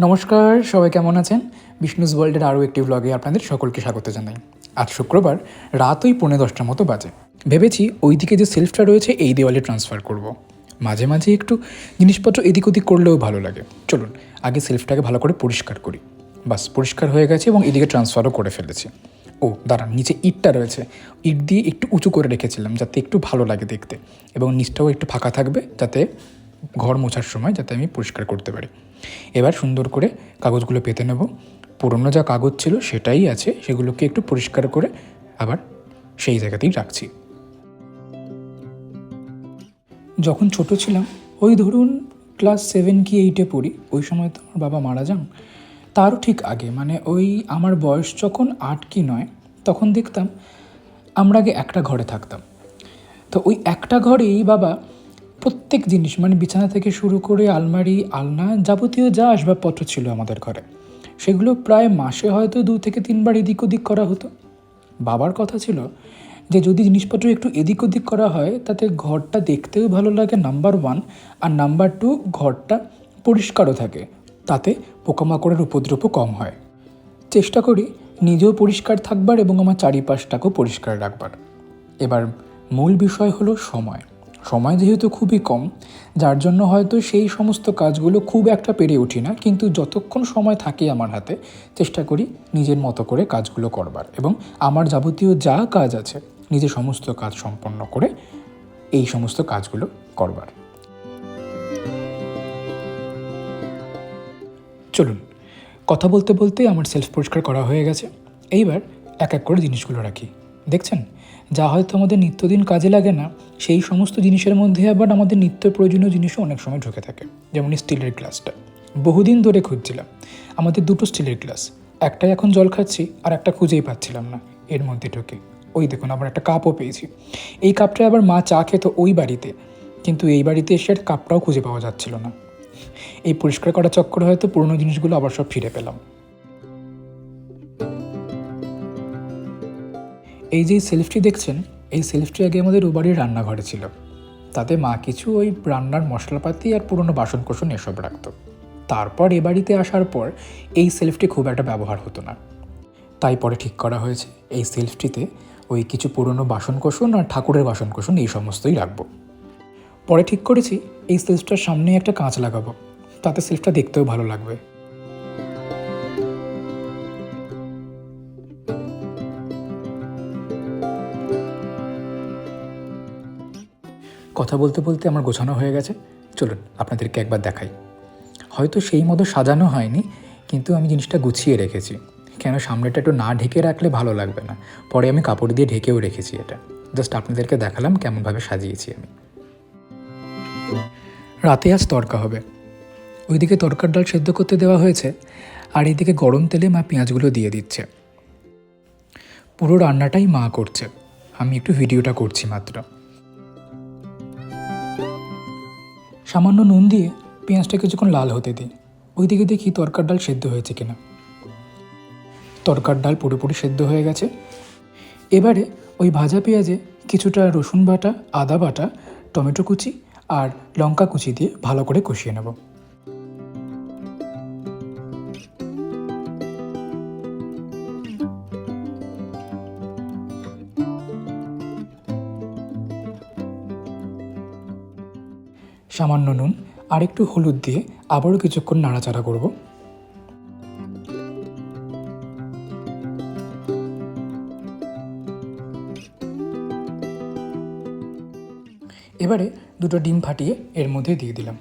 নমস্কার, সবাই কেমন আছেন? বিষ্ণুস ওয়ার্ল্ডের আরও একটি ব্লগে আপনাদের সকলকে স্বাগত জানাই। আজ শুক্রবার রাত ওই পৌনে দশটার মতো বাজে। ভেবেছি ওইদিকে যে সেলফটা রয়েছে, এই দেওয়ালে ট্রান্সফার করব। মাঝে মাঝে একটু জিনিসপত্র এদিক ওদিক করলেও ভালো লাগে। চলুন, আগে সেলফটাকে ভালো করে পরিষ্কার করি। বাস, পরিষ্কার হয়ে গেছে এবং এদিকে ট্রান্সফারও করে ফেলেছি। ও, দাঁড়ান, নিচে ইটটা রয়েছে। ইট দিয়ে একটু উঁচু করে রেখেছিলাম যাতে একটু ভালো লাগে দেখতে এবং নিচটাও একটু ফাঁকা থাকবে যাতে ঘর মোছার সময় যাতে আমি পরিষ্কার করতে পারি। এবার সুন্দর করে কাগজগুলো পেতে নেব। পুরনো যা কাগজ ছিল সেটাই আছে, সেগুলোকে একটু পরিষ্কার করে আবার সেই জায়গাতেই রাখছি। যখন ছোট ছিলাম, ওই ধরুন ক্লাস সেভেন কি এইটে পড়ি, ওই সময় তো আমার বাবা মারা যান, তারও ঠিক আগে মানে ওই আমার বয়স যখন আট কি নয় তখন দেখতাম আমরা আগে একটা ঘরে থাকতাম। তো ওই একটা ঘরেই বাবা প্রত্যেক জিনিস মানে বিছানা থেকে শুরু করে আলমারি, আলনা যাবতীয় যা আসবাবপত্র ছিল আমাদের ঘরে, সেগুলো প্রায় মাসে হয়তো দু থেকে তিনবার এদিক ওদিক করা হতো। বাবার কথা ছিল যে যদি জিনিসপত্র একটু এদিক ওদিক করা হয়, তাতে ঘরটা দেখতেও ভালো লাগে নাম্বার ওয়ান, আর নাম্বার টু ঘরটা পরিষ্কারও থাকে, তাতে পোকামাকড়ের উপদ্রবও কম হয়। চেষ্টা করি নিজেও পরিষ্কার থাকবার এবং আমার চারিপাশটাকেও পরিষ্কার রাখবার। এবার মূল বিষয় হলো সময়। সময় যেহেতু খুবই কম, যার জন্য হয়তো সেই সমস্ত কাজগুলো খুব একটা পেরে উঠি না, কিন্তু যতক্ষণ সময় থাকে আমার হাতে, চেষ্টা করি নিজের মতো করে কাজগুলো করবার। এবং আমার যাবতীয় যা কাজ আছে, নিজে সমস্ত কাজ সম্পন্ন করে এই সমস্ত কাজগুলো করবার। চলুন কথা বলতে বলতে আমার সেলফ পরিষ্কার করা হয়ে গেছে। এইবার এক এক করে জিনিসগুলো রাখি। দেখছেন? যা হয়তো আমাদের নিত্যদিন কাজে লাগে না, সেই সমস্ত জিনিসের মধ্যে আবার আমাদের নিত্য প্রয়োজনীয় জিনিসও অনেক সময় ঢুকে থাকে। যেমন স্টিলের গ্লাসটা। বহুদিন ধরে খুঁজছিলাম। আমাদের দুটো স্টিলের গ্লাস। একটাই এখন জল খাচ্ছি, আর একটা খুঁজেই পাচ্ছিলাম না। এর মধ্যে ঢুকে। ওই দেখুন, আবার একটা কাপও পেয়েছি। এই কাপটা আবার মা চা খেত ওই বাড়িতে। কিন্তু এই বাড়িতে এসে কাপটাও খুঁজে পাওয়া যাচ্ছিল না। এই পরিষ্কার করা চক্করে হয়তো পুরনো জিনিসগুলো আবার সব ফিরে পেলাম। এই যে সেলফটি দেখছেন, এই সেলফটি আগে আমাদের ও বাড়ির রান্নাঘরে ছিল। তাতে মা কিছু ওই রান্নার মশলাপাতি আর পুরনো বাসনকোসন এসব রাখতো। তারপর এ বাড়িতে আসার পর এই সেলফটি খুব একটা ব্যবহার হতো না। তাই পরে ঠিক করা হয়েছে, এই সেলফটিতে ওই কিছু পুরনো বাসনকোসন আর ঠাকুরের বাসনকোসন এই সমস্তই রাখব। পরে ঠিক করেছি, এই সেলফটার সামনে একটা কাঁচ লাগাবো। তাতে সেলফটা দেখতেও ভালো লাগবে। কথা বলতে বলতে আমার গোছানো হয়ে গেছে। চলুন, আপনাদেরকে একবার দেখাই। হয়তো সেই মতো সাজানো হয়নি, কিন্তু আমি জিনিসটা গুছিয়ে রেখেছি। কেন সামনেটা একটু না ঢেকে রাখলে ভালো লাগবে না। পরে আমি কাপড় দিয়ে ঢেকেও রেখেছি এটা। জাস্ট আপনাদেরকে দেখালাম কেমনভাবে সাজিয়েছি আমি। রাতে আজ তরকা হবে। ওইদিকে তরকার ডাল সেদ্ধ করতে দেওয়া হয়েছে, আর এইদিকে গরম তেলে মা পেঁয়াজগুলো দিয়ে দিচ্ছে। পুরো রান্নাটাই মা করছে। আমি একটু ভিডিওটা করছি মাত্র। সামান্য নুন দিয়ে পেঁয়াজটা কিছুক্ষণ লাল হতে দিই। ওইদিকে দেখি তরকার ডাল সেদ্ধ হয়েছে কিনা। তরকার ডাল পুরোপুরি সেদ্ধ হয়ে গেছে। এবারে ওই ভাজা পেঁয়াজে কিছুটা রসুন বাটা, আদা বাটা, টমেটো কুচি আর লঙ্কা কুচি দিয়ে ভালো করে কষিয়ে নেব। সামান্য নুন আর একটু হলুদ দিয়ে আবারও কিছুক্ষণ নাড়াচাড়া করব। এবারে দুটো ডিম ফাটিয়ে এর মধ্যে দিয়ে দিলাম।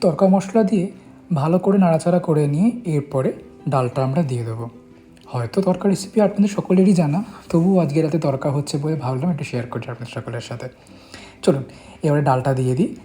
তরকা মশলা দিয়ে ভালো করে নাড়াচাড়া করে নিয়ে এরপরে ডালটা আমরা দিয়ে দেবো। হয়তো তরকা রেসিপি আপনাদের সকলেরই জানা, তবুও আজকে রাতে তরকা হচ্ছে বলে ভাবলাম একটু শেয়ার করি আপনাদের সকলের সাথে। চলুন, এবারে ডালটা দিয়ে দিই।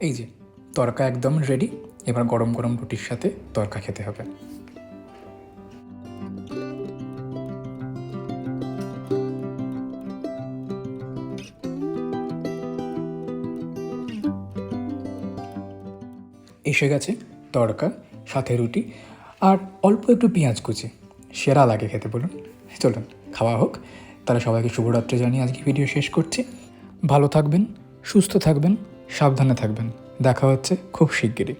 এই যে, তরকা একদম রেডি এবার গরম গরম রুটির সাথে তরকা খেতে হবে। এসে গেছে তড়কা সাথে রুটি আর অল্প একটু পেঁয়াজ কুচি। সেরা লাগে খেতে বলুন। চলুন, খাওয়া হোক। তাহলে সবাইকে শুভরাত্রি জানিয়ে আজকে ভিডিও শেষ করছি। ভালো থাকবেন, সুস্থ থাকবেন। সাবধানে থাকবেন। দেখা হচ্ছে খুব শিগগিরই।